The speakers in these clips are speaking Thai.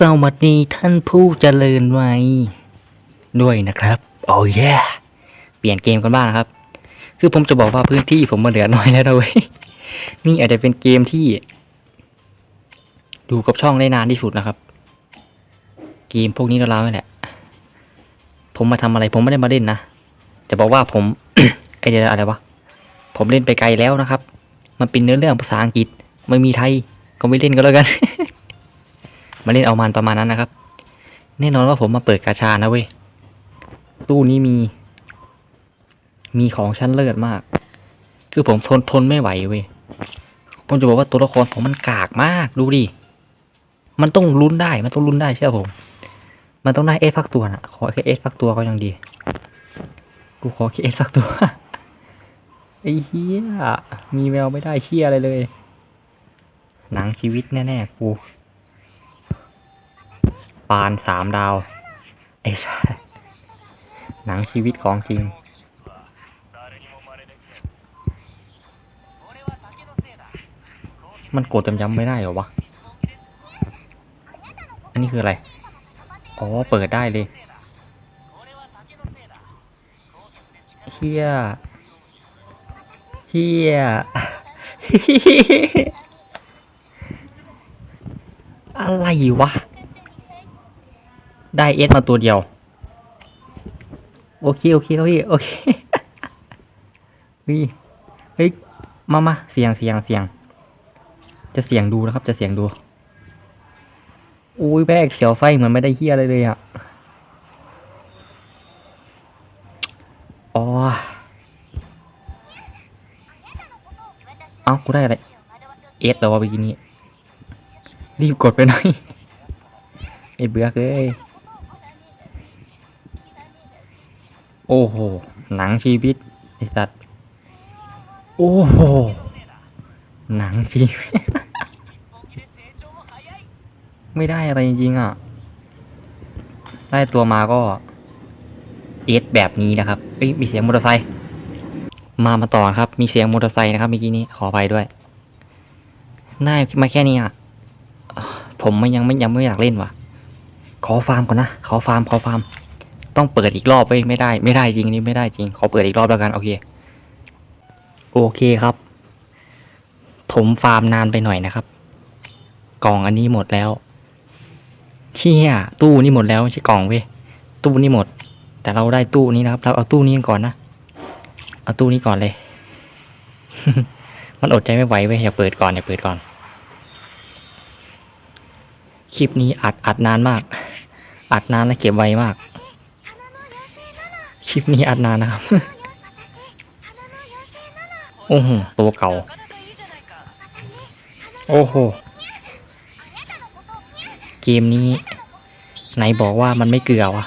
สวัสดีท่านผู้เจริญวัยด้วยนะครับ โอ้ยเปลี่ยนเกมกันบ้างนะครับ คือผมจะบอกว่าพื้นที่ผมมาเหลือน้อยแล้วนะเว้ยนี่อาจจะเป็นเกมที่ ดูกับช่องได้นานที่สุดนะครับ เกมพวกนี้เราๆนี่แหละ ผมมาทำอะไร ผมไม่ได้มาเล่นนะจะบอกว่าผมไอเดียอะไรวะผมเล่นไปไกลแล้วนะครับ มันเป็นเนื้อเรื่องภาษาอังกฤษไม่มีไทยก็ไม่เล่นก็แล้วกัน มาเล่นเอามันประมาณนั้นนะครับ แน่นอนว่าผมมาเปิดกาชานะเว้ย ตู้นี้มี มีของชั้นเลิศมาก คือผมทนทนไม่ไหวเว้ย ผมจะบอกว่าตัวละครผมมันกากมากดูดิ มันต้องลุ้นได้ มันต้องลุ้นได้เชื่อผม มันต้องได้เอสฟักตัวนะขอแค่เอสฟักตัวก็ยังดี กูขอแค่เอสฟักตัว ไอ้เฮียมีแววไม่ได้เฮียอะไรเลย หนังชีวิตแน่ๆกู ปานสามดาว ไอ้สัหนังชีวิตของจริง มันกดย้ำๆไม่ได้เหรอวะ อันนี้คืออะไร อ๋อ เปิดได้เลยเฮียเฮียอะไรวะ ได้เอสมาตัวเดียว โอเค โอเคครับพี่ โอเคเฮ้ยเฮ้ย มามาเสียงเสียงเสียง จะเสียงดูนะครับ จะเสียงดูอุ้ยแบกเสียวไส้เหมือนไม่ได้เฮียอะไรเลยอะอ๋อเอ้ากูได้อะไร เอสแล้ววะเมื่อกี้นี้ รีบกดไปหน่อยไอ้เบือกเอ้ย โอ้โห หนังชีวิตไอสัตว์ โอ้โห หนังชีวิต ไม่ได้อะไรจริงๆอะ ได้ตัวมาก็เอสแบบนี้นะครับเอ้ยมีเสียงมอเตอร์ไซค์มามาต่อครับ มีเสียงมอเตอร์ไซค์นะครับเมื่อกี้นี้ขออภัยด้วยได้มาแค่นี้อะผมไม่ยังไม่ยังไม่อยากเล่นว่ะ ขอฟาร์มก่อนนะ ขอฟาร์มขอฟาร์ม ต้องเปิดอีกรอบไปไม่ได้ ไม่ได้จริงนี่ไม่ได้จริงขอเปิดอีกรอบแล้วกันโอเค โอเคครับ ผมฟาร์มนานไปหน่อยนะครับ กล่องอันนี้หมดแล้วเชี่ยตู้นี่หมดแล้วไม่ใช่กล่องเว้ยตู้นี่หมด แต่เราได้ตู้นี้นะครับ เราเอาตู้นี้ก่อนนะเอาตู้นี้ก่อนเลย มันอดใจไม่ไหวเว้ยอย่าเปิดก่อนอย่าเปิดก่อนคลิปนี้อัดอัดนานมาก อัดนานและเก็บไวมาก คลิปนี้อัดนานนะครับ โอ้โห ตัวเก่า โอ้โห เกมนี้ ไหนบอกว่ามันไม่เกลือวะ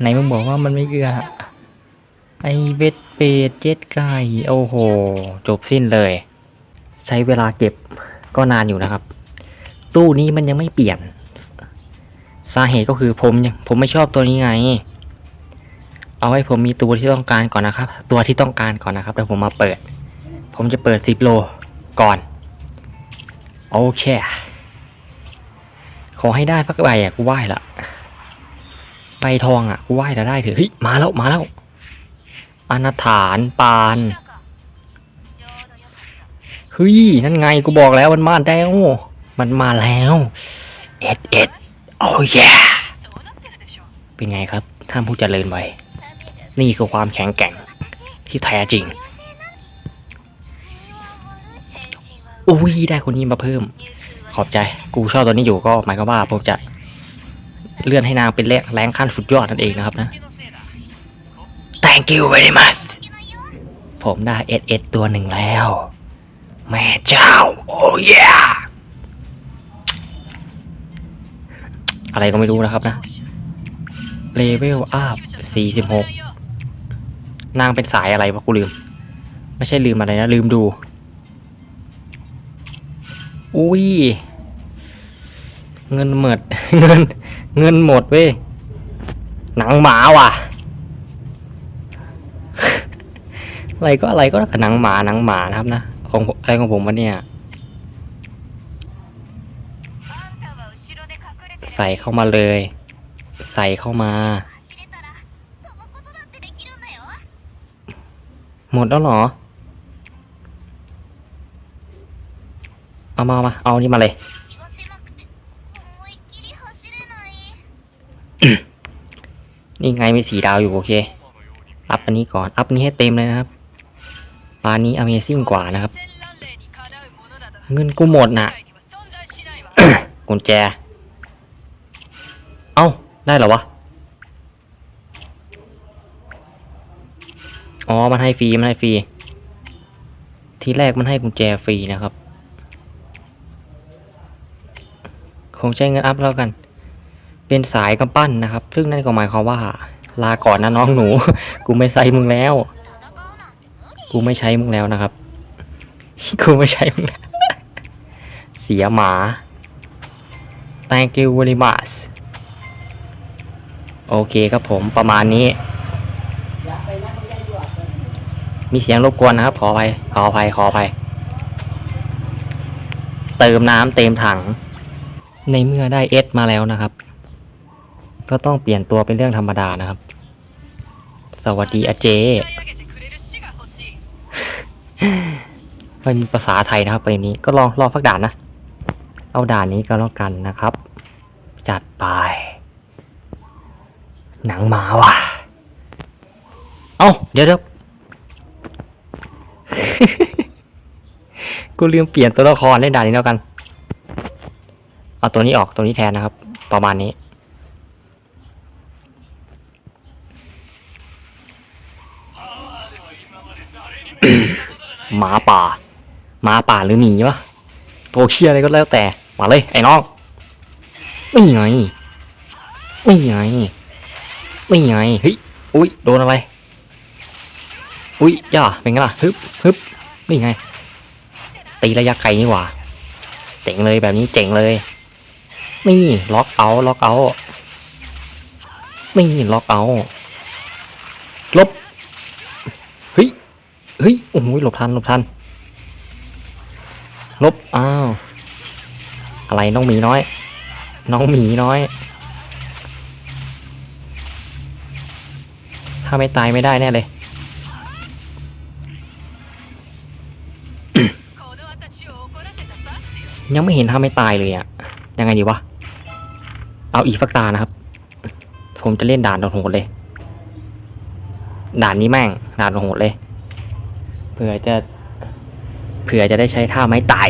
ไหนมึงบอกว่ามันไม่เกลือ ไอเวทเปดเจ็ดไก่ โอ้โห จบสิ้นเลย ใช้เวลาเก็บก็นานอยู่นะครับ ตู้นี้มันยังไม่เปลี่ยน สาเหตุก็คือผมยังผมไม่ชอบตัวนี้ไง เอาให้ผมมีตัวที่ต้องการก่อนนะครับ ตัวที่ต้องการก่อนนะครับแล้วผมมาเปิด ผมจะเปิดสิบโลก่อนโอเคขอให้ได้สักใบอะกูไหว้ละใบทองอะกูไหว้แล้วได้เถอะเฮ้ยมาแล้วมาแล้วอนาถานปานเฮ้ยนั่นไงกูบอกแล้วมันมาแล้วมันมาแล้วเอ็ดเอ็ดโอ้ยเป็นไงครับท่านผู้เจริญไว้ นี่คือความแข็งแกร่งที่แท้จริง อุ้ยได้คนนี้มาเพิ่ม ขอบใจ กูชอบตัวนี้อยู่ก็หมายความว่าผมจะเลื่อนให้นางเป็นแรงแรงขั้นสุดยอดนั่นเองนะครับนะ thank you very much ผมได้เอสเอสตัวหนึ่งแล้ว แม่เจ้า โอ้ยอะไรก็ไม่รู้นะครับนะเลเวลอัพสี่สิบหก นางเป็นสายอะไรวะกูลืม ไม่ใช่ลืมอะไรนะ ลืมดู อุ้ย เงินหมด เงิน เงินหมดเว้ย หนังหมาว่ะ อะไรก็อะไรก็หนังหมาหนังหมานะครับนะ ของอะไรของผมวะเนี่ย ใส่เข้ามาเลย ใส่เข้ามา หมดแล้วเหรอ เอามามา เอานี่มาเลย นี่ไงมีสีดาวอยู่โอเค อัพอันนี้ก่อน อัพนี้ให้เต็มเลยนะครับปานี้ Amazing กว่านะครับ เงินกูหมดนะ่ะกุญแจ เอ้า ได้เหรอวะ อ๋อ มันให้ฟรี มันให้ฟรี ทีแรกมันให้กุญแจฟรีนะครับ คงใช้เงินอัพแล้วกัน เป็นสายกำปั้นนะครับ ซึ่งนั่นก็หมายความว่า ลาก่อนนะน้องหนู กูไม่ใส่มึงแล้ว กูไม่ใช้มึงแล้วนะครับ กูไม่ใช้มึงแล้ว เสียหมา thank you very much โอเคครับผมประมาณนี้ มีเสียงรบกวนนะครับ ขออภัยขออภัยขออภัยเติมน้ำเต็มถัง ในเมื่อได้เอสมาแล้วนะครับ ก็ต้องเปลี่ยนตัวเป็นเรื่องธรรมดานะครับ สวัสดีอาเจมันมีภาษาไทยนะครับประเด็นนี้ก็ลองรอฟักด่านนะ เอาด่านนี้ก็แล้วกันนะครับ จัดไป หนังหมาว่ะ เอ้าเดี๋ยวเดี๋ยว กูลืมเปลี่ยนตัวละครเล่นด่านนี้แล้วกัน เอาตัวนี้ออกตัวนี้แทนนะครับ ประมาณนี้ หมาป่า หมาป่าหรือหมีวะตัวเคียอะไรก็แล้วแต่ มาเลย ไอ้น้องนี่ไงนี่ไงนี่ไงเฮ้ย อุ้ย โดนอะไร อุ้ยย่าเป็นไงล่ะฮึบฮึบนี่ไง ตีระยะไกลนี่หว่า เจ๋งเลยแบบนี้เจ๋งเลย นี่ล็อกเอาล็อกเอานี่ล็อกเอาลบเฮ้ยเฮ้ยโอ้โหหลบทันหลบทัน ลบอ้าวอะไรน้องหมีน้อย น้องหมีน้อย ถ้าไม่ตายไม่ได้แน่เลย ยังไม่เห็นถ้าไม่ตายเลยอะยังไงดีวะ เอาอีฟักตานะครับ ผมจะเล่นด่านโหดเลย ด่านนี้แม่งด่านโหดเลย เผื่อจะ เผื่อจะได้ใช้ท่าไม้ตาย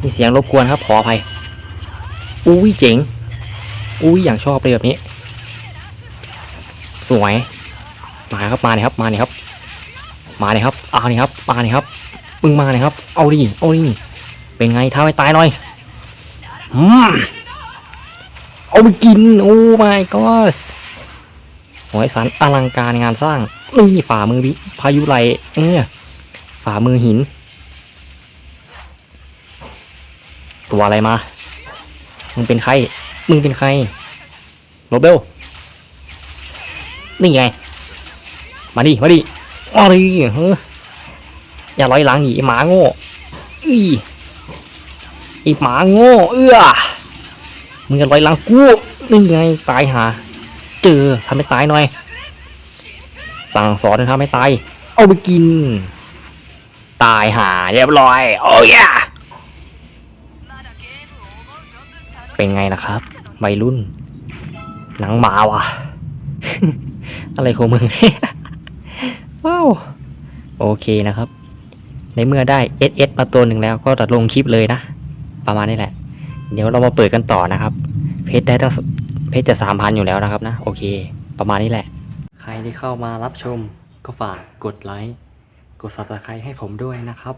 มีเสียงรบกวนครับขออภัย อุ้ยเจ๋ง อุ้ยอย่างชอบเลยแบบนี้ สวย มาครับมาเลยครับมาเลยครับ มาเลยครับเอาเลยครับมาเลยครับมึงมาเลยครับ เอาดิเอาดิเป็นไงท้าไม่ตายหน่อยอืมเอาไปกินโอ้ my god สวยสันอลังการงานสร้างนี่ฝ่ามือบิพายุไหลเออฝ่ามือหิน ตัวอะไรมา มึงเป็นใคร มึงเป็นใครโรเบลนี่ไง มาดิ มาดิ มาดิเฮ้ยอย่าลอยหลังอีหมาโง่อีอีหมาโง่ เอื้อมึงจะลอยหลังกูนี่ไงตายหา เจอทำให้ตายหน่อย สั่งสอนทำให้ตาย เอาไปกิน ตายหาเรียบร้อย โอ้ยเป็นไงนะครับวัยรุ่น หนังหมาว่ะ อะไรของมึง ว้าว โอเคนะครับ ในเมื่อได้ SS มาตัวหนึ่งแล้วก็ตัดลงคลิปเลยนะ ประมาณนี้แหละ เดี๋ยวเรามาเปิดกันต่อนะครับ เพจได้ตั้งเพจจะสามพันอยู่แล้วนะครับนะ โอเค ประมาณนี้แหละ ใครที่เข้ามารับชมก็ฝากกดไลค์ กด subscribe ให้ผมด้วยนะครับ